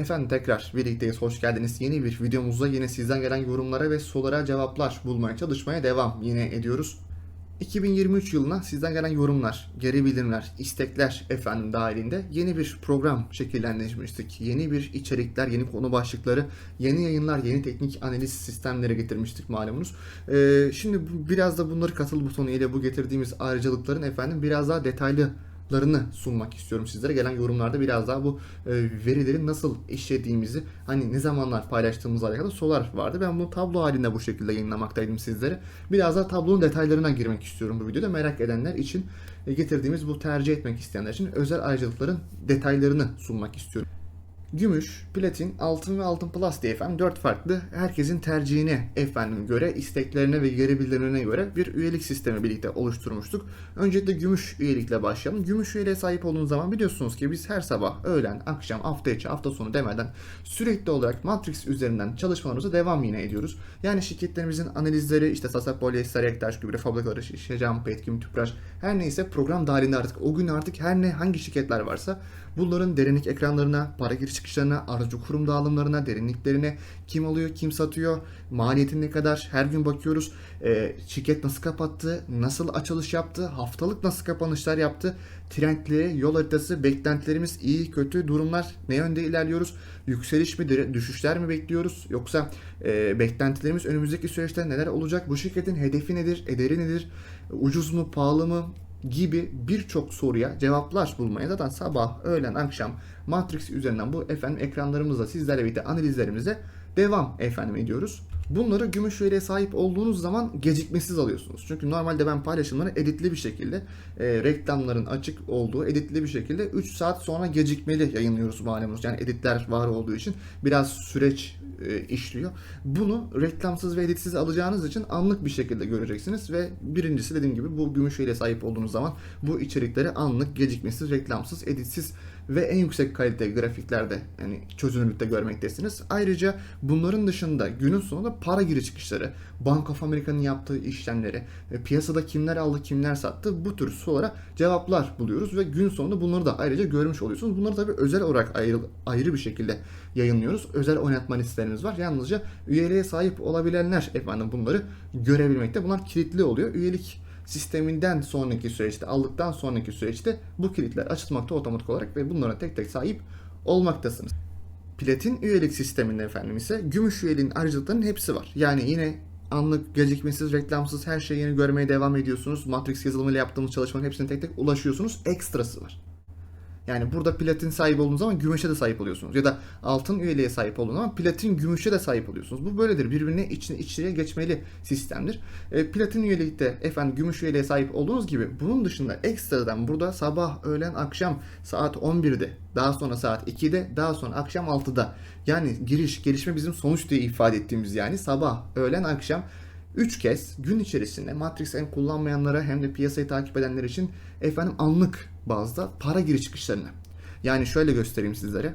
Efendim tekrar birlikteyiz. Hoş geldiniz. Yeni bir videomuzda yine sizden gelen yorumlara ve sorulara cevaplar bulmaya çalışmaya devam yine ediyoruz. 2023 yılına sizden gelen yorumlar, geri bildirimler, istekler efendim dahilinde yeni bir program şekillendirmiştik. Yeni bir içerikler, yeni konu başlıkları, yeni yayınlar, yeni teknik analiz sistemleri getirmiştik malumunuz. Ee, şimdi biraz da bunları katıl butonu ile bu getirdiğimiz ayrıcalıkların efendim biraz daha detaylı larını sunmak istiyorum sizlere. Gelen yorumlarda biraz daha bu e, verileri nasıl işlediğimizi, hani ne zamanlar paylaştığımızla alakalı sorular vardı. Ben bunu tablo halinde bu şekilde yayınlamaktaydım sizlere. Biraz daha tablonun detaylarına girmek istiyorum bu videoda. Merak edenler için e, getirdiğimiz bu tercih etmek isteyenler için özel ayrıcalıkların detaylarını sunmak istiyorum. Gümüş, platin, altın ve altın plus diye efendim dört farklı herkesin tercihine efendim göre, isteklerine ve geri bildirimlerine göre bir üyelik sistemi birlikte oluşturmuştuk. Öncelikle gümüş üyelikle başlayalım. Gümüş üyeliğe sahip olduğunuz zaman biliyorsunuz ki biz her sabah, öğlen, akşam, hafta içi, hafta sonu demeden sürekli olarak Matrix üzerinden çalışmalarımıza devam yine ediyoruz. Yani şirketlerimizin analizleri, işte Sasa Polyester, Ektaş, Gübre Fabrikaları, Şişecam, Petkim, Tüpraş her neyse program dahilinde artık o gün artık her ne hangi şirketler varsa bunların derinlik ekranlarına, para giriş çıkışlarına, aracı kurum dağılımlarına, derinliklerine, kim alıyor, kim satıyor, maliyetin ne kadar her gün bakıyoruz. Ee, şirket nasıl kapattı, nasıl açılış yaptı, haftalık nasıl kapanışlar yaptı, trendleri, yol haritası, beklentilerimiz iyi, kötü durumlar, ne yönde ilerliyoruz, yükseliş mi, düşüşler mi bekliyoruz, yoksa e, beklentilerimiz önümüzdeki süreçte neler olacak, bu şirketin hedefi nedir, ederi nedir, ucuz mu, pahalı mı, gibi birçok soruya cevaplar bulmaya zaten sabah, öğlen, akşam Matrix üzerinden bu efendim ekranlarımızla sizlerle birlikte analizlerimize devam efendim ediyoruz. Bunları gümüş üyeliğe sahip olduğunuz zaman gecikmesiz alıyorsunuz. Çünkü normalde ben paylaşımları editli bir şekilde e, reklamların açık olduğu editli bir şekilde 3 saat sonra gecikmeli yayınlıyoruz malumunuz. Yani editler var olduğu için biraz süreç e, işliyor. Bunu reklamsız ve editsiz alacağınız için anlık bir şekilde göreceksiniz ve birincisi dediğim gibi bu gümüş üyeliğe sahip olduğunuz zaman bu içerikleri anlık, gecikmesiz, reklamsız, editsiz ve en yüksek kalite grafiklerde yani çözünürlükte görmektesiniz. Ayrıca bunların dışında günün sonunda para giriş çıkışları, Bank of America'nın yaptığı işlemleri, e, piyasada kimler aldı kimler sattı bu tür sorulara cevaplar buluyoruz ve gün sonunda bunları da ayrıca görmüş oluyorsunuz. Bunları tabii özel olarak ayrı, ayrı bir şekilde yayınlıyoruz. Özel oynatma listelerimiz var. Yalnızca üyeliğe sahip olabilenler efendim bunları görebilmekte. Bunlar kilitli oluyor. Üyelik sisteminden sonraki süreçte, aldıktan sonraki süreçte bu kilitler açılmakta otomatik olarak ve bunlara tek tek sahip olmaktasınız. Platin üyelik sisteminde efendim ise gümüş üyeliğin ayrıcalıklarının hepsi var. Yani yine anlık, gecikmesiz, reklamsız her şeyi yeni görmeye devam ediyorsunuz. Matrix yazılımıyla yaptığımız çalışmanın hepsine tek tek ulaşıyorsunuz. Ekstrası var. Yani burada platin sahibi olduğunuz zaman gümüşe de sahip oluyorsunuz. Ya da altın üyeliğe sahip olduğunuz zaman platin gümüşe de sahip oluyorsunuz. Bu böyledir. Birbirine iç, içine geçmeli sistemdir. E, platin üyelikte efendim gümüş üyeliğe sahip olduğunuz gibi bunun dışında ekstradan burada sabah, öğlen, akşam saat 11'de, daha sonra saat 2'de, daha sonra akşam 6'da. Yani giriş, gelişme bizim sonuç diye ifade ettiğimiz yani sabah, öğlen, akşam 3 kez gün içerisinde Matrix hem kullanmayanlara hem de piyasayı takip edenler için efendim anlık bazda para giriş çıkışlarını. Yani şöyle göstereyim sizlere.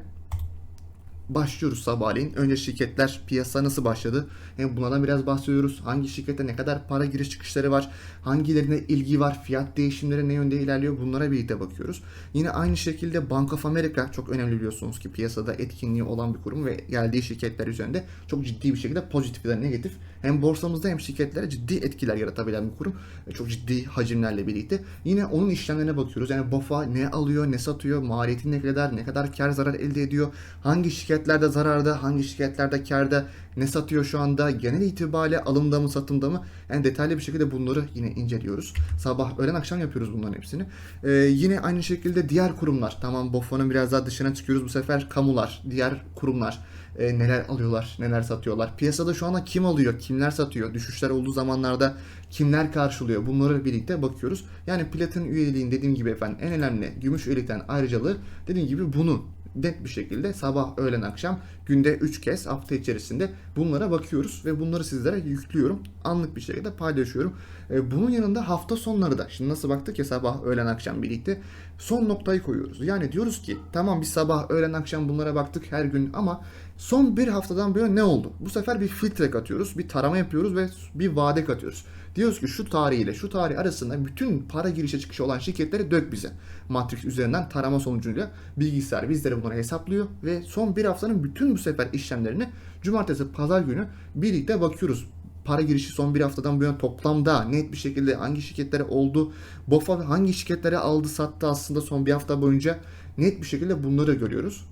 Başlıyoruz sabahleyin. Önce şirketler piyasa nasıl başladı? Hem bunlardan biraz bahsediyoruz. Hangi şirkette ne kadar para giriş çıkışları var? Hangilerine ilgi var? Fiyat değişimleri ne yönde ilerliyor? Bunlara birlikte bakıyoruz. Yine aynı şekilde Bank of America çok önemli biliyorsunuz ki piyasada etkinliği olan bir kurum ve geldiği şirketler üzerinde çok ciddi bir şekilde pozitif ya negatif hem borsamızda hem şirketlere ciddi etkiler yaratabilen bir kurum. E, Çok ciddi hacimlerle birlikte. Yine onun işlemlerine bakıyoruz. Yani BOFA ne alıyor, ne satıyor, maliyeti ne kadar, ne kadar kar zarar elde ediyor, hangi şirketlerde zararda, hangi şirketlerde karda, ne satıyor şu anda, genel itibariyle alımda mı satımda mı? Yani detaylı bir şekilde bunları yine inceliyoruz. Sabah, öğlen, akşam yapıyoruz bunların hepsini. Ee, yine aynı şekilde diğer kurumlar. Tamam BOFA'nın biraz daha dışına çıkıyoruz bu sefer. Kamular, diğer kurumlar e, neler alıyorlar, neler satıyorlar. Piyasada şu anda kim alıyor, kimler satıyor, düşüşler olduğu zamanlarda kimler karşılıyor bunları birlikte bakıyoruz. Yani platin üyeliğin dediğim gibi efendim en önemli gümüş üyelikten ayrıcalığı dediğim gibi bunu net bir şekilde sabah, öğlen, akşam günde 3 kez hafta içerisinde bunlara bakıyoruz ve bunları sizlere yüklüyorum. Anlık bir şekilde paylaşıyorum. E, bunun yanında hafta sonları da şimdi nasıl baktık ya sabah, öğlen, akşam birlikte son noktayı koyuyoruz. Yani diyoruz ki tamam biz sabah, öğlen, akşam bunlara baktık her gün ama son bir haftadan böyle ne oldu? Bu sefer bir filtre katıyoruz, bir tarama yapıyoruz ve bir vade katıyoruz. Diyoruz ki şu tarih ile şu tarih arasında bütün para girişe çıkışı olan şirketleri dök bize. Matrix üzerinden tarama sonucuyla bilgisayar bizlere bunları hesaplıyor ve son bir haftanın bütün bu sefer işlemlerini cumartesi pazar günü birlikte bakıyoruz para girişi son bir haftadan bu yana toplamda net bir şekilde hangi şirketlere oldu, BOFA hangi şirketlere aldı sattı aslında son bir hafta boyunca net bir şekilde bunları görüyoruz.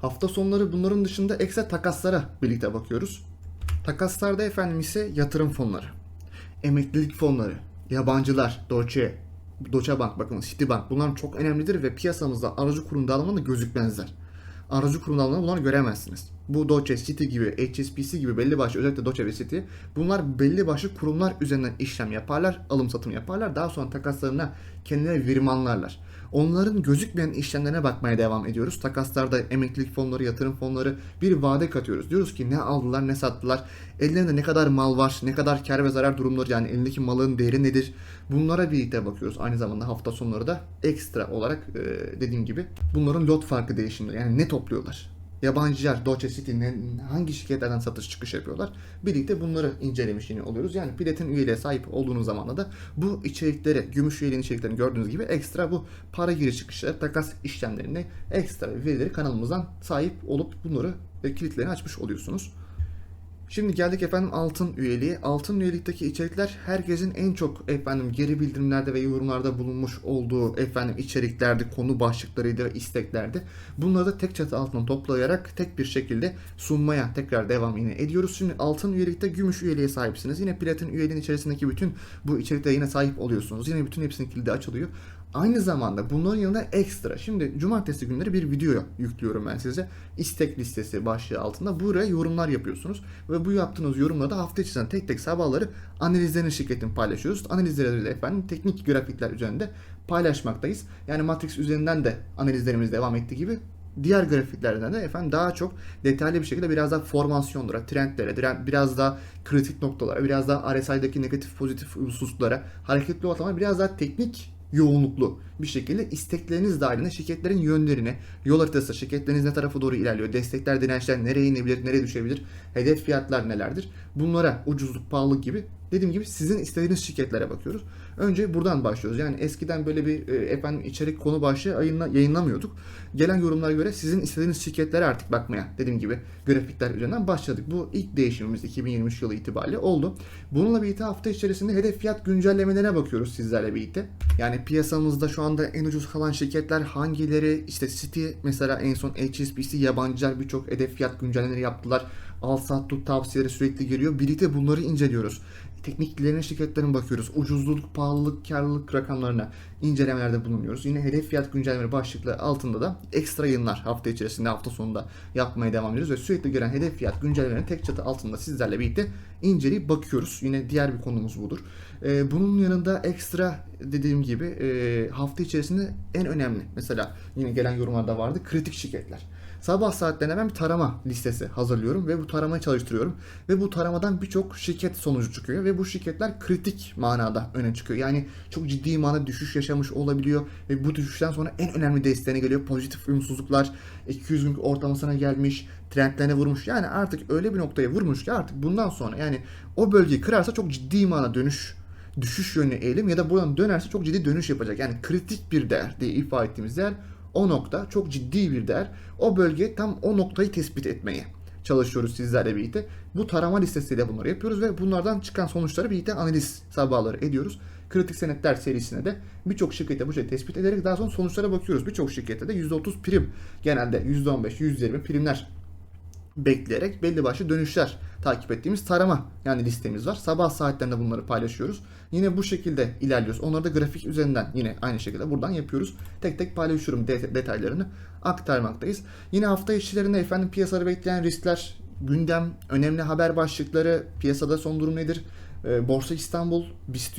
Hafta sonları bunların dışında ekstra takaslara birlikte bakıyoruz. Takaslarda efendim ise yatırım fonları, emeklilik fonları, yabancılar, Deutsche, Deutsche Bank bakın Citibank bunlar çok önemlidir ve piyasamızda aracı kurum dağılımında gözükmezler. Aracı kurum dağılımında bunları göremezsiniz. Bu Deutsche, Citi gibi, HSBC gibi belli başlı özellikle Deutsche ve Citi bunlar belli başlı kurumlar üzerinden işlem yaparlar, alım satım yaparlar. Daha sonra takaslarına kendileri virmanlarlar. Onların gözükmeyen işlemlerine bakmaya devam ediyoruz. Takaslarda emeklilik fonları, yatırım fonları bir vade katıyoruz. Diyoruz ki ne aldılar ne sattılar. Ellerinde ne kadar mal var, ne kadar kar ve zarar durumları yani elindeki malın değeri nedir? Bunlara birlikte bakıyoruz. Aynı zamanda hafta sonları da ekstra olarak dediğim gibi bunların lot farkı değişimleri yani ne topluyorlar? Yabancılar Deutsche City'nin hangi şirketlerden satış çıkış yapıyorlar. Birlikte bunları incelemiş yine oluyoruz. Yani Platin üyeliğe sahip olduğunuz zaman da bu içerikleri, gümüş üyeliğin içeriklerini gördüğünüz gibi ekstra bu para giriş çıkışları, takas işlemlerini ekstra verileri kanalımızdan sahip olup bunları ve kilitlerini açmış oluyorsunuz. Şimdi geldik efendim altın üyeliği. Altın üyelikteki içerikler herkesin en çok efendim geri bildirimlerde ve yorumlarda bulunmuş olduğu efendim içeriklerdi, konu başlıklarıydı, isteklerdi. Bunları da tek çatı altına toplayarak tek bir şekilde sunmaya tekrar devam yine ediyoruz. Şimdi altın üyelikte gümüş üyeliğe sahipsiniz. Yine platin üyeliğin içerisindeki bütün bu içeriklere yine sahip oluyorsunuz. Yine bütün hepsinin kilidi açılıyor. Aynı zamanda bunların yanında ekstra. Şimdi cumartesi günleri bir video yüklüyorum ben size. İstek listesi başlığı altında. Buraya yorumlar yapıyorsunuz. Ve bu yaptığınız yorumları da hafta içerisinde tek tek sabahları analizlerini şirketin paylaşıyoruz. Analizleriyle efendim teknik grafikler üzerinde paylaşmaktayız. Yani Matrix üzerinden de analizlerimiz devam ettiği gibi diğer grafiklerden de efendim daha çok detaylı bir şekilde biraz daha formasyonlara, trendlere, biraz daha kritik noktalara, biraz daha RSI'daki negatif pozitif hususlara, hareketli ortamlara biraz daha teknik yoğunluklu bir şekilde istekleriniz dahilinde şirketlerin yönlerine, yol haritası, şirketleriniz ne tarafa doğru ilerliyor, destekler, dirençler nereye inebilir, nereye düşebilir, hedef fiyatlar nelerdir? Bunlara ucuzluk, pahalılık gibi dediğim gibi sizin istediğiniz şirketlere bakıyoruz. Önce buradan başlıyoruz. Yani eskiden böyle bir e, efendim içerik konu başlığı yayınla, yayınlamıyorduk. Gelen yorumlara göre sizin istediğiniz şirketlere artık bakmaya dediğim gibi grafikler üzerinden başladık. Bu ilk değişimimiz 2023 yılı itibariyle oldu. Bununla birlikte hafta içerisinde hedef fiyat güncellemelerine bakıyoruz sizlerle birlikte. Yani piyasamızda şu anda en ucuz kalan şirketler hangileri? İşte City mesela en son HSBC yabancılar birçok hedef fiyat güncellemeleri yaptılar. Al sat tut tavsiyeleri sürekli geliyor. Birlikte bunları inceliyoruz tekniklerine şirketlerine bakıyoruz. Ucuzluk, pahalılık, karlılık rakamlarına incelemelerde bulunuyoruz. Yine hedef fiyat güncellemeleri başlıkları altında da ekstra yayınlar hafta içerisinde hafta sonunda yapmaya devam ediyoruz ve sürekli gelen hedef fiyat güncellemelerini tek çatı altında sizlerle birlikte inceleyip bakıyoruz. Yine diğer bir konumuz budur. Ee, bunun yanında ekstra dediğim gibi e, hafta içerisinde en önemli mesela yine gelen yorumlarda vardı kritik şirketler. Sabah saatlerinde ben bir tarama listesi hazırlıyorum ve bu taramayı çalıştırıyorum. Ve bu taramadan birçok şirket sonucu çıkıyor ve bu şirketler kritik manada öne çıkıyor. Yani çok ciddi manada düşüş yaşamış olabiliyor ve bu düşüşten sonra en önemli desteğine geliyor. Pozitif uyumsuzluklar 200 gün ortalamasına gelmiş, trendlerine vurmuş. Yani artık öyle bir noktaya vurmuş ki artık bundan sonra yani o bölgeyi kırarsa çok ciddi manada dönüş düşüş yönlü eğilim ya da buradan dönerse çok ciddi dönüş yapacak. Yani kritik bir değer diye ifade ettiğimiz değer o nokta çok ciddi bir değer. O bölge tam o noktayı tespit etmeye çalışıyoruz sizlerle birlikte. Bu tarama listesiyle bunları yapıyoruz ve bunlardan çıkan sonuçları birlikte analiz sabahları ediyoruz. Kritik senetler serisine de birçok şirkette bu şekilde tespit ederek daha sonra sonuçlara bakıyoruz. Birçok şirkette de %30 prim genelde %15, %20 primler bekleyerek belli başlı dönüşler takip ettiğimiz tarama yani listemiz var. Sabah saatlerinde bunları paylaşıyoruz. Yine bu şekilde ilerliyoruz. Onları da grafik üzerinden yine aynı şekilde buradan yapıyoruz. Tek tek paylaşıyorum detaylarını aktarmaktayız. Yine hafta içlerinde efendim piyasaları bekleyen riskler, gündem, önemli haber başlıkları, piyasada son durum nedir? Ee, Borsa İstanbul, BIST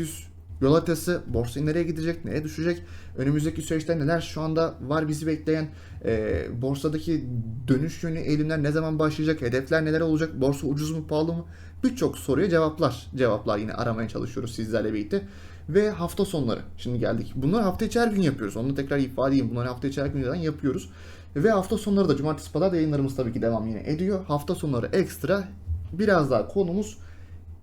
yol haritası, borsa nereye gidecek, nereye düşecek, önümüzdeki süreçte neler şu anda var bizi bekleyen, e, borsadaki dönüş yönü eğilimler ne zaman başlayacak, hedefler neler olacak, borsa ucuz mu pahalı mı? Birçok soruya cevaplar, cevaplar yine aramaya çalışıyoruz sizlerle birlikte. Ve hafta sonları, şimdi geldik. Bunları hafta içi her gün yapıyoruz. Onu tekrar ifade edeyim. Bunları hafta içi her gün yapıyoruz. Ve hafta sonları da cumartesi pazar yayınlarımız tabii ki devam yine ediyor. Hafta sonları ekstra biraz daha konumuz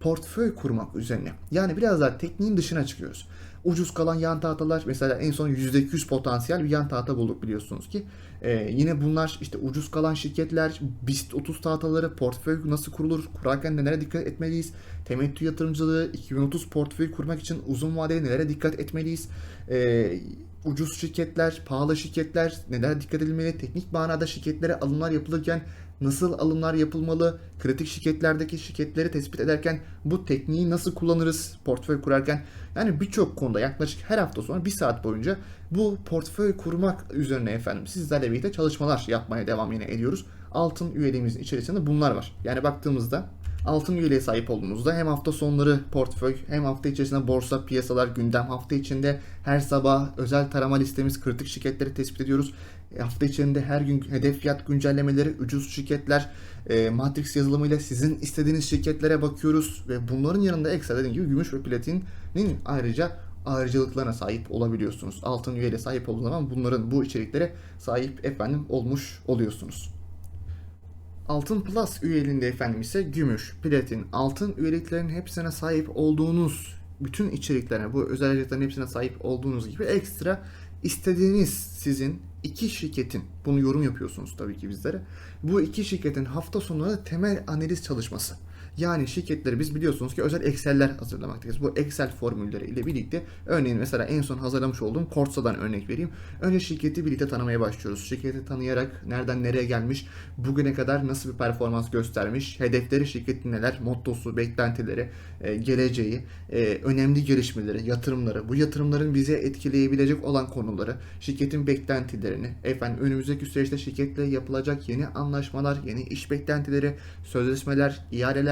portföy kurmak üzerine. Yani biraz daha tekniğin dışına çıkıyoruz. Ucuz kalan yan tahtalar mesela en son %200 potansiyel bir yan tahta bulduk biliyorsunuz ki. Ee, yine bunlar işte ucuz kalan şirketler, BIST 30 tahtaları, portföy nasıl kurulur, kurarken nelere dikkat etmeliyiz, temettü yatırımcılığı, 2030 portföy kurmak için uzun vadeli nelere dikkat etmeliyiz, Ee, ucuz şirketler, pahalı şirketler, neler dikkat edilmeli, teknik manada şirketlere alımlar yapılırken nasıl alımlar yapılmalı, kritik şirketlerdeki şirketleri tespit ederken bu tekniği nasıl kullanırız portföy kurarken. Yani birçok konuda yaklaşık her hafta sonra bir saat boyunca bu portföy kurmak üzerine efendim sizlerle birlikte çalışmalar yapmaya devam yine ediyoruz. Altın üyeliğimizin içerisinde bunlar var. Yani baktığımızda altın üyeliğe sahip olduğumuzda hem hafta sonları portföy hem hafta içerisinde borsa piyasalar gündem hafta içinde her sabah özel tarama listemiz kritik şirketleri tespit ediyoruz. E, Hafta içinde her gün hedef fiyat güncellemeleri, ucuz şirketler, e, Matrix yazılımıyla sizin istediğiniz şirketlere bakıyoruz ve bunların yanında ekstra dediğim gibi gümüş ve platinin ayrıca ayrıcalıklarına sahip olabiliyorsunuz. Altın üyeyle sahip olduğunuz zaman bunların bu içeriklere sahip efendim olmuş oluyorsunuz. Altın Plus üyeliğinde efendim ise gümüş, platin, altın üyeliklerinin hepsine sahip olduğunuz bütün içeriklerine, bu özelliklerin hepsine sahip olduğunuz gibi ekstra istediğiniz sizin iki şirketin, bunu yorum yapıyorsunuz tabii ki bizlere. Bu iki şirketin hafta sonları temel analiz çalışması. Yani şirketleri biz biliyorsunuz ki özel Excel'ler hazırlamaktayız. Bu Excel formülleri ile birlikte örneğin mesela en son hazırlamış olduğum Kortsa'dan örnek vereyim. Önce şirketi birlikte tanımaya başlıyoruz. Şirketi tanıyarak nereden nereye gelmiş, bugüne kadar nasıl bir performans göstermiş, hedefleri şirketin neler, mottosu, beklentileri, e, geleceği, e, önemli gelişmeleri, yatırımları, bu yatırımların bize etkileyebilecek olan konuları, şirketin beklentilerini, efendim önümüzdeki süreçte şirketle yapılacak yeni anlaşmalar, yeni iş beklentileri, sözleşmeler,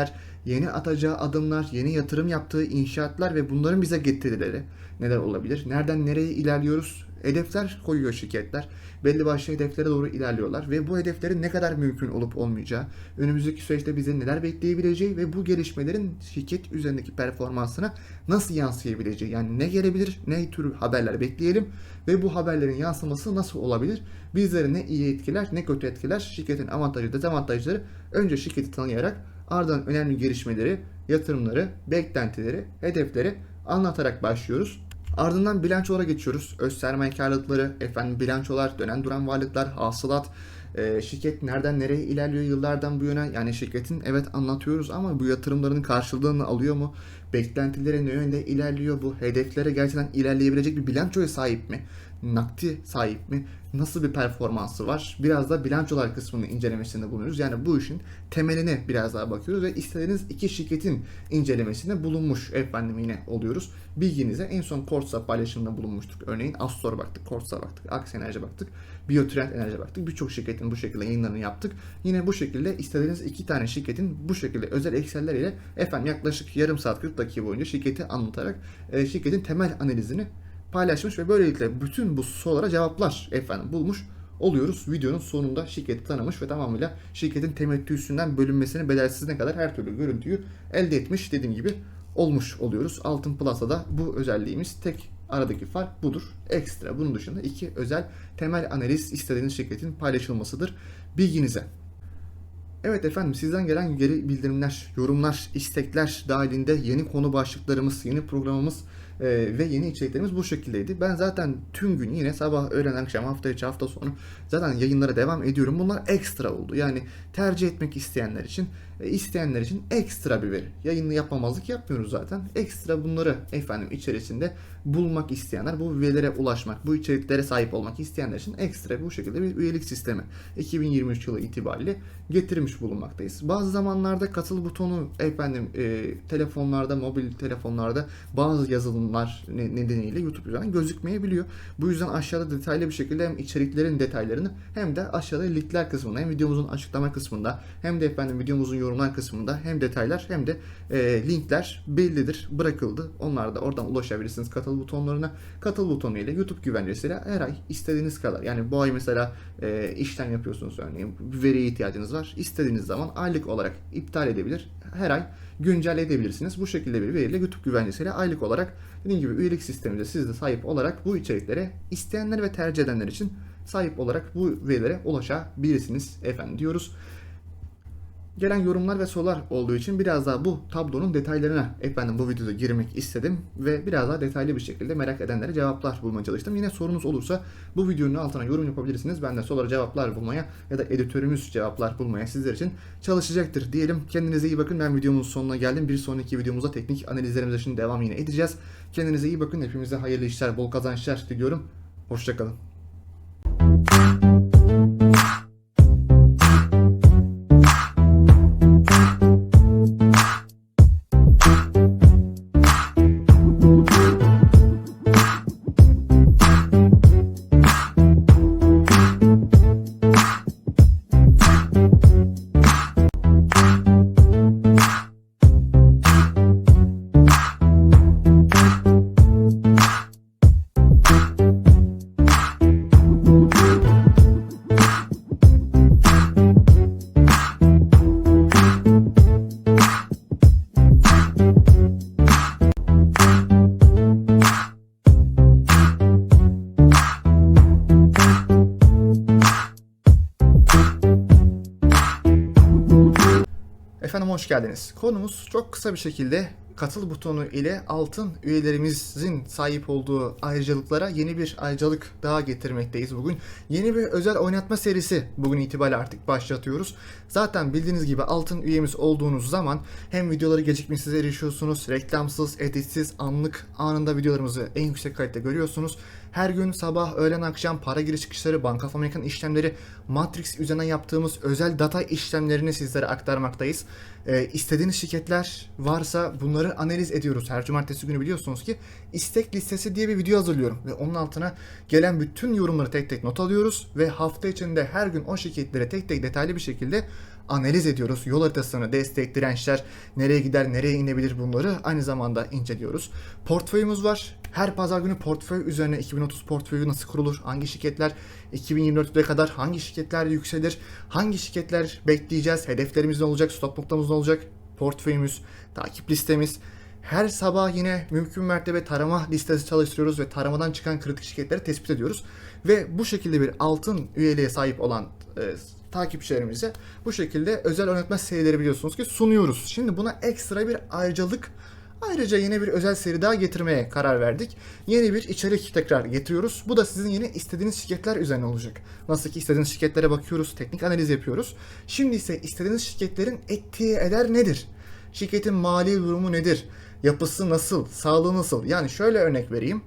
ihaleler, yeni atacağı adımlar, yeni yatırım yaptığı inşaatlar ve bunların bize getirileri neler olabilir? Nereden nereye ilerliyoruz? Hedefler koyuyor şirketler. Belli başlı hedeflere doğru ilerliyorlar ve bu hedeflerin ne kadar mümkün olup olmayacağı, önümüzdeki süreçte bize neler bekleyebileceği ve bu gelişmelerin şirket üzerindeki performansına nasıl yansıyabileceği. Yani ne gelebilir, ne tür haberler bekleyelim ve bu haberlerin yansıması nasıl olabilir? Bizleri ne iyi etkiler, ne kötü etkiler, şirketin avantajı, dezavantajları önce şirketi tanıyarak ardından önemli gelişmeleri, yatırımları, beklentileri, hedefleri anlatarak başlıyoruz. Ardından bilançolara geçiyoruz. Öz sermaye karlılıkları, efendim bilançolar, dönen duran varlıklar, hasılat, e, şirket nereden nereye ilerliyor yıllardan bu yana. Yani şirketin evet anlatıyoruz ama bu yatırımların karşılığını alıyor mu? Beklentileri ne yönde ilerliyor? Bu hedeflere gerçekten ilerleyebilecek bir bilançoya sahip mi? Nakdi sahip mi? Nasıl bir performansı var? Biraz da bilançolar kısmını incelemesinde bulunuyoruz. Yani bu işin temeline biraz daha bakıyoruz ve istediğiniz iki şirketin incelemesinde bulunmuş efendim yine oluyoruz. Bilginize en son Kortsa paylaşımında bulunmuştuk. Örneğin Astor baktık, Kortsa baktık, Aks Enerji baktık, Biotrend Enerji baktık. Birçok şirketin bu şekilde yayınlarını yaptık. Yine bu şekilde istediğiniz iki tane şirketin bu şekilde özel Excel'ler ile efendim yaklaşık yarım saat 40 dakika boyunca şirketi anlatarak e, şirketin temel analizini paylaşmış ve böylelikle bütün bu sorulara cevaplar efendim bulmuş oluyoruz. Videonun sonunda şirketi tanımış ve tamamıyla şirketin temettüsünden bölünmesine bedelsizine kadar her türlü görüntüyü elde etmiş dediğim gibi olmuş oluyoruz. Altın Plus'ta bu özelliğimiz tek aradaki fark budur. Ekstra bunun dışında iki özel temel analiz istediğiniz şirketin paylaşılmasıdır. Bilginize. Evet efendim sizden gelen geri bildirimler, yorumlar, istekler dahilinde yeni konu başlıklarımız, yeni programımız e, ve yeni içeriklerimiz bu şekildeydi. Ben zaten tüm gün yine sabah, öğlen, akşam, hafta içi, hafta sonu zaten yayınlara devam ediyorum. Bunlar ekstra oldu. Yani tercih etmek isteyenler için, e, isteyenler için ekstra bir veri. Yayını yapmamazlık yapmıyoruz zaten. Ekstra bunları efendim içerisinde bulmak isteyenler, bu verilere ulaşmak, bu içeriklere sahip olmak isteyenler için ekstra bu şekilde bir üyelik sistemi 2023 yılı itibariyle getirmiş bulunmaktayız. Bazı zamanlarda katıl butonu efendim e, telefonlarda, mobil telefonlarda bazı yazılımlar ne- nedeniyle YouTube üzerinden gözükmeyebiliyor. Bu yüzden aşağıda detaylı bir şekilde hem içeriklerin detaylarını hem de aşağıda linkler kısmında hem videomuzun açıklama kısmında hem de efendim videomuzun yorumlar kısmında hem detaylar hem de e, linkler bellidir, bırakıldı. Onlar da oradan ulaşabilirsiniz katıl butonlarına. Katıl butonu ile YouTube güvencesiyle her ay istediğiniz kadar yani bu ay mesela e, işlem yapıyorsunuz örneğin bir veriye ihtiyacınız var. İstediğiniz zaman aylık olarak iptal edebilir. Her ay güncel edebilirsiniz. Bu şekilde bir veriyle YouTube güvencesiyle aylık olarak dediğim gibi üyelik sisteminde siz de sahip olarak bu içeriklere isteyenler ve tercih edenler için sahip olarak bu verilere ulaşabilirsiniz efendim diyoruz. Gelen yorumlar ve sorular olduğu için biraz daha bu tablonun detaylarına efendim bu videoda girmek istedim ve biraz daha detaylı bir şekilde merak edenlere cevaplar bulmaya çalıştım. Yine sorunuz olursa bu videonun altına yorum yapabilirsiniz. Ben de sorulara cevaplar bulmaya ya da editörümüz cevaplar bulmaya sizler için çalışacaktır diyelim. Kendinize iyi bakın. Ben videomun sonuna geldim. Bir sonraki videomuzda teknik analizlerimize şimdi devam yine edeceğiz. Kendinize iyi bakın. Hepimize hayırlı işler, bol kazançlar diliyorum. Hoşçakalın. Geldiniz. Konumuz çok kısa bir şekilde katıl butonu ile altın üyelerimizin sahip olduğu ayrıcalıklara yeni bir ayrıcalık daha getirmekteyiz bugün. Yeni bir özel oynatma serisi bugün itibariyle artık başlatıyoruz. Zaten bildiğiniz gibi altın üyemiz olduğunuz zaman hem videoları gecikmesiz erişiyorsunuz, reklamsız, editsiz, anlık anında videolarımızı en yüksek kalitede görüyorsunuz. Her gün sabah, öğlen, akşam para giriş çıkışları, banka Amerikan işlemleri, Matrix üzerinden yaptığımız özel data işlemlerini sizlere aktarmaktayız. Ee, istediğiniz şirketler varsa bunları analiz ediyoruz. Her cumartesi günü biliyorsunuz ki istek listesi diye bir video hazırlıyorum. Ve onun altına gelen bütün yorumları tek tek not alıyoruz. Ve hafta içinde her gün o şirketlere tek tek detaylı bir şekilde analiz ediyoruz. Yol haritasını, destek, dirençler, nereye gider, nereye inebilir bunları aynı zamanda inceliyoruz. Portföyümüz var. Her pazar günü portföy üzerine 2030 portföyü nasıl kurulur, hangi şirketler 2024'e kadar hangi şirketler yükselir, hangi şirketler bekleyeceğiz, hedeflerimiz ne olacak, stop noktamız ne olacak, portföyümüz, takip listemiz, her sabah yine mümkün mertebe tarama listesi çalıştırıyoruz ve taramadan çıkan kritik şirketleri tespit ediyoruz. Ve bu şekilde bir altın üyeliğe sahip olan e, takipçilerimize bu şekilde özel oynatma serileri biliyorsunuz ki sunuyoruz. Şimdi buna ekstra bir ayrıcalık Ayrıca yeni bir özel seri daha getirmeye karar verdik. Yeni bir içerik tekrar getiriyoruz. Bu da sizin yine istediğiniz şirketler üzerine olacak. Nasıl ki istediğiniz şirketlere bakıyoruz, teknik analiz yapıyoruz. Şimdi ise istediğiniz şirketlerin ettiği eder nedir? Şirketin mali durumu nedir? Yapısı nasıl? Sağlığı nasıl? Yani şöyle örnek vereyim.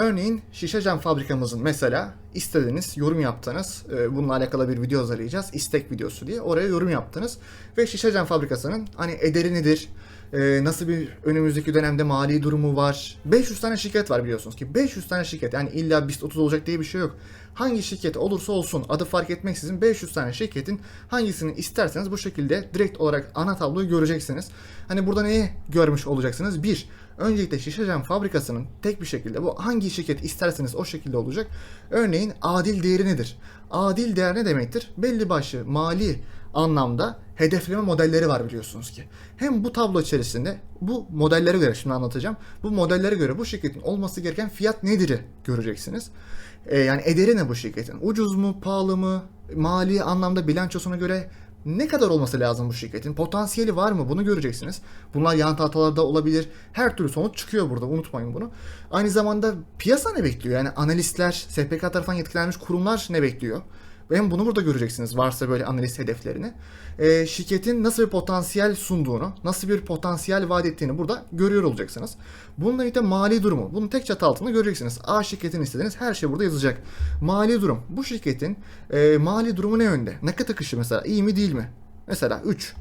Örneğin şişe cam fabrikamızın mesela istediğiniz yorum yaptınız. Ee, Bununla alakalı bir video hazırlayacağız. istek videosu diye. Oraya yorum yaptınız. Ve şişe cam fabrikasının hani ederi nedir? Ee, nasıl bir önümüzdeki dönemde mali durumu var? 500 tane şirket var biliyorsunuz ki. 500 tane şirket yani illa BIST 30 olacak diye bir şey yok. Hangi şirket olursa olsun adı fark etmeksizin 500 tane şirketin hangisini isterseniz bu şekilde direkt olarak ana tabloyu göreceksiniz. Hani burada neyi görmüş olacaksınız? Bir, Öncelikle şişe cam fabrikasının tek bir şekilde bu hangi şirket isterseniz o şekilde olacak. Örneğin adil değeri nedir? Adil değer ne demektir? Belli başlı mali anlamda hedefleme modelleri var biliyorsunuz ki. Hem bu tablo içerisinde bu modellere göre şimdi anlatacağım. Bu modellere göre bu şirketin olması gereken fiyat nedir'i göreceksiniz. Ee, yani ederi ne bu şirketin? Ucuz mu, pahalı mı? Mali anlamda bilançosuna göre ne kadar olması lazım bu şirketin? Potansiyeli var mı? Bunu göreceksiniz. Bunlar yan tahtalarda da olabilir. Her türlü sonuç çıkıyor burada. Unutmayın bunu. Aynı zamanda piyasa ne bekliyor? Yani analistler, SPK tarafından yetkilenmiş kurumlar ne bekliyor? Hem bunu burada göreceksiniz varsa böyle analiz hedeflerini. Ee, şirketin nasıl bir potansiyel sunduğunu, nasıl bir potansiyel vaat ettiğini burada görüyor olacaksınız. Bununla birlikte mali durumu. Bunu tek çatı altında göreceksiniz. A şirketin istediğiniz her şey burada yazacak. Mali durum. Bu şirketin e, mali durumu ne yönde? Nakit akışı mesela iyi mi değil mi? Mesela 3.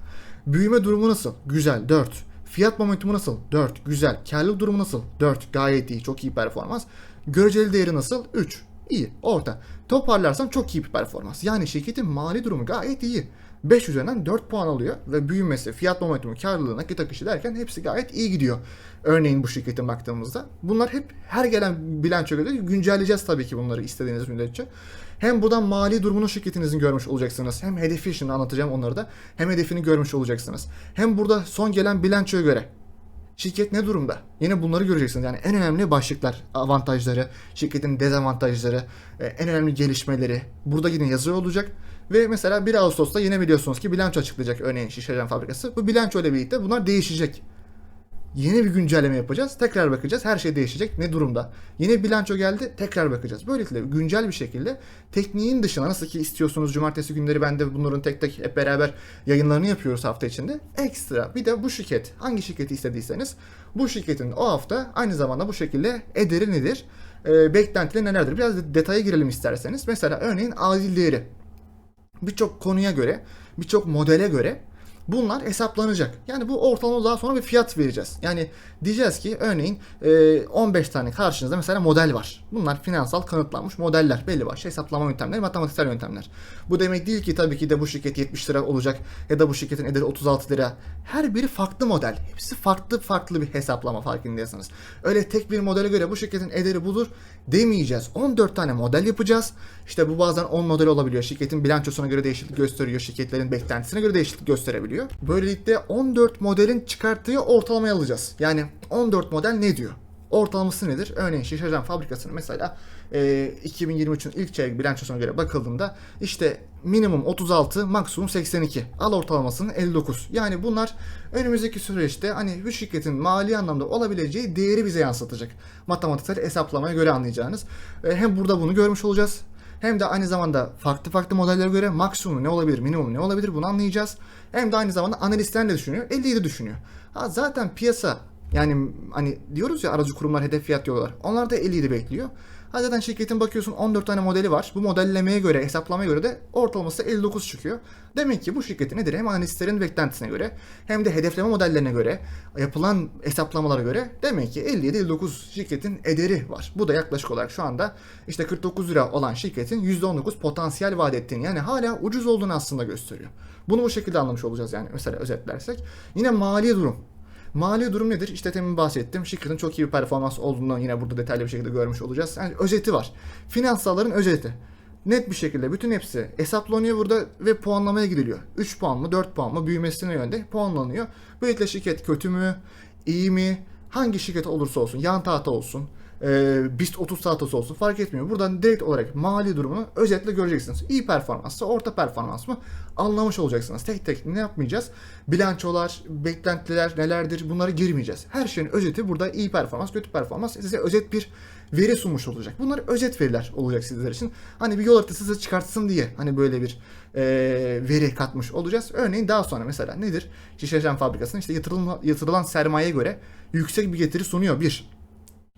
Büyüme durumu nasıl? Güzel 4. Fiyat momentumu nasıl? 4. Güzel. Karlılık durumu nasıl? 4. Gayet iyi. Çok iyi performans. Göreceli değeri nasıl? 3. İyi. Orta. Toparlarsam çok iyi bir performans. Yani şirketin mali durumu gayet iyi. 5 üzerinden 4 puan alıyor ve büyümesi, fiyat momentumu, karlılığı, nakit akışı derken hepsi gayet iyi gidiyor. Örneğin bu şirketin baktığımızda. Bunlar hep her gelen bilanço göre güncelleyeceğiz tabii ki bunları istediğiniz müddetçe. Hem buradan mali durumunu şirketinizin görmüş olacaksınız. Hem hedefi şimdi anlatacağım onları da. Hem hedefini görmüş olacaksınız. Hem burada son gelen bilançoya göre Şirket ne durumda? Yine bunları göreceksiniz. Yani en önemli başlıklar, avantajları, şirketin dezavantajları, e, en önemli gelişmeleri burada yine yazıyor olacak. Ve mesela 1 Ağustos'ta yine biliyorsunuz ki bilanço açıklayacak örneğin Şişecam Fabrikası. Bu bilanço ile birlikte bunlar değişecek. Yeni bir güncelleme yapacağız. Tekrar bakacağız. Her şey değişecek. Ne durumda? Yeni bilanço geldi. Tekrar bakacağız. Böylelikle güncel bir şekilde tekniğin dışına nasıl ki istiyorsunuz cumartesi günleri ben de bunların tek tek hep beraber yayınlarını yapıyoruz hafta içinde. Ekstra bir de bu şirket hangi şirketi istediyseniz bu şirketin o hafta aynı zamanda bu şekilde ederi nedir? E, beklentileri nelerdir? Biraz de detaya girelim isterseniz. Mesela örneğin adil değeri. Birçok konuya göre, birçok modele göre bunlar hesaplanacak. Yani bu ortalama daha sonra bir fiyat vereceğiz. Yani diyeceğiz ki örneğin e, 15 tane karşınızda mesela model var. Bunlar finansal kanıtlanmış modeller. Belli başlı hesaplama yöntemleri, matematiksel yöntemler. Bu demek değil ki tabii ki de bu şirket 70 lira olacak ya da bu şirketin ederi 36 lira. Her biri farklı model. Hepsi farklı farklı bir hesaplama farkındaysanız. Öyle tek bir modele göre bu şirketin ederi budur demeyeceğiz. 14 tane model yapacağız. İşte bu bazen 10 model olabiliyor. Şirketin bilançosuna göre değişiklik gösteriyor. Şirketlerin beklentisine göre değişiklik gösterebiliyor. Böylelikle 14 modelin çıkarttığı ortalamayı alacağız. Yani 14 model ne diyor? Ortalaması nedir? Örneğin Şişecam fabrikasının mesela e, 2023'ün ilk çeyrek bilançosuna göre bakıldığında işte minimum 36, maksimum 82. Al ortalamasının 59. Yani bunlar önümüzdeki süreçte hani bu şirketin mali anlamda olabileceği değeri bize yansıtacak. Matematiksel hesaplamaya göre anlayacağınız. E, hem burada bunu görmüş olacağız. Hem de aynı zamanda farklı farklı modellere göre maksimum ne olabilir, minimum ne olabilir bunu anlayacağız. Hem de aynı zamanda analistler ne düşünüyor? 57 düşünüyor. Ha zaten piyasa yani hani diyoruz ya aracı kurumlar hedef fiyat diyorlar. Onlar da 57 bekliyor. Ha zaten şirketin bakıyorsun 14 tane modeli var. Bu modellemeye göre, hesaplamaya göre de ortalaması 59 çıkıyor. Demek ki bu şirketin nedir? Hem analistlerin beklentisine göre hem de hedefleme modellerine göre yapılan hesaplamalara göre demek ki 57-59 şirketin ederi var. Bu da yaklaşık olarak şu anda işte 49 lira olan şirketin %19 potansiyel vaat ettiğini yani hala ucuz olduğunu aslında gösteriyor. Bunu bu şekilde anlamış olacağız yani mesela özetlersek. Yine mali durum. Mali durum nedir? İşte temin bahsettim. Şirketin çok iyi bir performans olduğunu yine burada detaylı bir şekilde görmüş olacağız. Yani özeti var. Finansalların özeti. Net bir şekilde bütün hepsi hesaplanıyor burada ve puanlamaya gidiliyor. 3 puan mı 4 puan mı büyümesine yönde puanlanıyor. Böylelikle şirket kötü mü, iyi mi, hangi şirket olursa olsun, yan tahta olsun, e, BIST 30 tahtası olsun fark etmiyor. Buradan direkt olarak mali durumunu özetle göreceksiniz. İyi performanssa, orta performans mı anlamış olacaksınız. Tek tek ne yapmayacağız? Bilançolar, beklentiler nelerdir bunlara girmeyeceğiz. Her şeyin özeti burada iyi performans, kötü performans size özet bir veri sunmuş olacak. Bunlar özet veriler olacak sizler için. Hani bir yol haritası size çıkartsın diye hani böyle bir e, veri katmış olacağız. Örneğin daha sonra mesela nedir? Şişecam fabrikasının işte yatırılan, yatırılan sermayeye göre yüksek bir getiri sunuyor. Bir,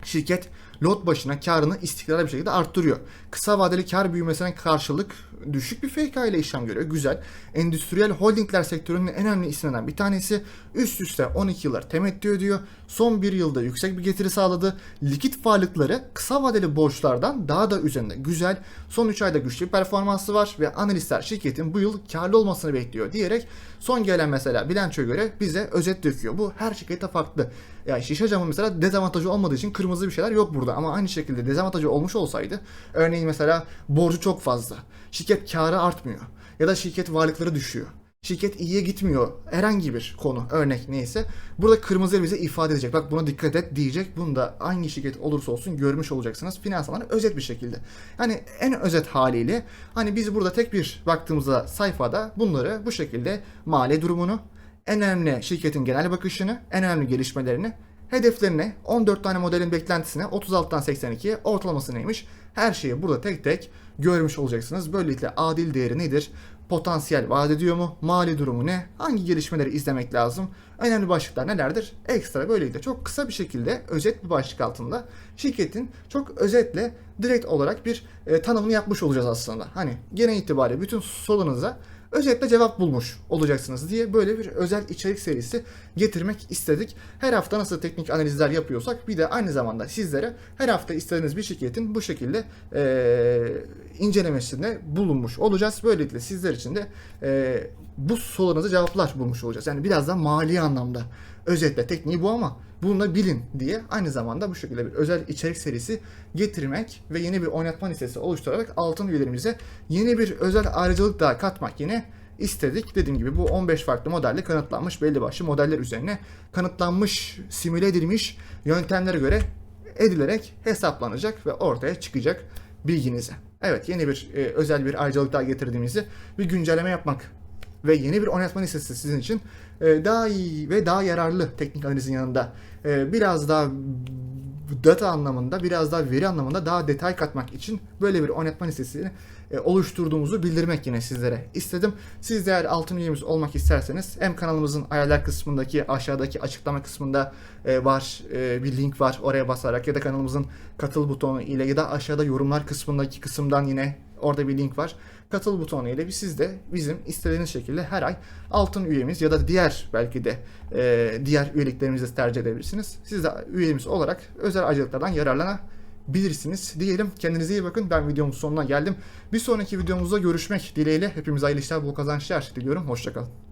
şirket lot başına karını istikrarlı bir şekilde arttırıyor. Kısa vadeli kar büyümesine karşılık düşük bir FK ile işlem görüyor. Güzel. Endüstriyel holdingler sektörünün en önemli isimlerinden bir tanesi üst üste 12 yıllar temettü ediyor. Son bir yılda yüksek bir getiri sağladı. Likit varlıkları kısa vadeli borçlardan daha da üzerinde. Güzel. Son 3 ayda güçlü bir performansı var ve analistler şirketin bu yıl karlı olmasını bekliyor diyerek son gelen mesela bilançoya göre bize özet döküyor. Bu her şirkette farklı. Yani şişe camı mesela dezavantajı olmadığı için kırmızı bir şeyler yok burada ama aynı şekilde dezavantajı olmuş olsaydı örneğin mesela borcu çok fazla. Şirket karı artmıyor ya da şirket varlıkları düşüyor. Şirket iyiye gitmiyor. Herhangi bir konu, örnek neyse. Burada kırmızı bize ifade edecek. Bak buna dikkat et diyecek. Bunu da hangi şirket olursa olsun görmüş olacaksınız. Finansalları özet bir şekilde. Yani en özet haliyle hani biz burada tek bir baktığımızda sayfada bunları bu şekilde mali durumunu, en önemli şirketin genel bakışını, en önemli gelişmelerini, hedeflerini, 14 tane modelin beklentisine, 36'dan 82'ye ortalaması neymiş? Her şeyi burada tek tek görmüş olacaksınız. Böylelikle adil değeri nedir? Potansiyel vaat ediyor mu? Mali durumu ne? Hangi gelişmeleri izlemek lazım? Önemli başlıklar nelerdir? Ekstra böylelikle çok kısa bir şekilde özet bir başlık altında şirketin çok özetle direkt olarak bir e, tanımını yapmış olacağız aslında. Hani genel itibariyle bütün sorularınıza özetle cevap bulmuş olacaksınız diye böyle bir özel içerik serisi getirmek istedik. Her hafta nasıl teknik analizler yapıyorsak bir de aynı zamanda sizlere her hafta istediğiniz bir şirketin bu şekilde e, incelemesinde bulunmuş olacağız. Böylelikle sizler için de e, bu sorularınıza cevaplar bulmuş olacağız. Yani biraz da mali anlamda özetle tekniği bu ama bunu da bilin diye aynı zamanda bu şekilde bir özel içerik serisi getirmek ve yeni bir oynatma listesi oluşturarak altın üyelerimize yeni bir özel ayrıcalık daha katmak yine istedik. Dediğim gibi bu 15 farklı modelle kanıtlanmış belli başlı modeller üzerine kanıtlanmış, simüle edilmiş yöntemlere göre edilerek hesaplanacak ve ortaya çıkacak bilginize. Evet yeni bir e, özel bir ayrıcalık daha getirdiğimizi bir güncelleme yapmak ve yeni bir oynatma listesi sizin için e, daha iyi ve daha yararlı teknik analizin yanında e, biraz daha data anlamında biraz daha veri anlamında daha detay katmak için böyle bir oynatma listesini e, oluşturduğumuzu bildirmek yine sizlere istedim. Siz de eğer altın üyemiz olmak isterseniz hem kanalımızın ayarlar kısmındaki aşağıdaki açıklama kısmında var bir link var oraya basarak ya da kanalımızın katıl butonu ile ya da aşağıda yorumlar kısmındaki kısımdan yine orada bir link var. Katıl butonu ile siz de bizim istediğiniz şekilde her ay altın üyemiz ya da diğer belki de e, diğer üyeliklerimizi tercih edebilirsiniz. Siz de üyemiz olarak özel ayrıcalıklardan yararlanabilirsiniz diyelim. Kendinize iyi bakın. Ben videomun sonuna geldim. Bir sonraki videomuzda görüşmek dileğiyle. Hepimize hayırlı işler, bol kazançlar diliyorum. Hoşçakalın.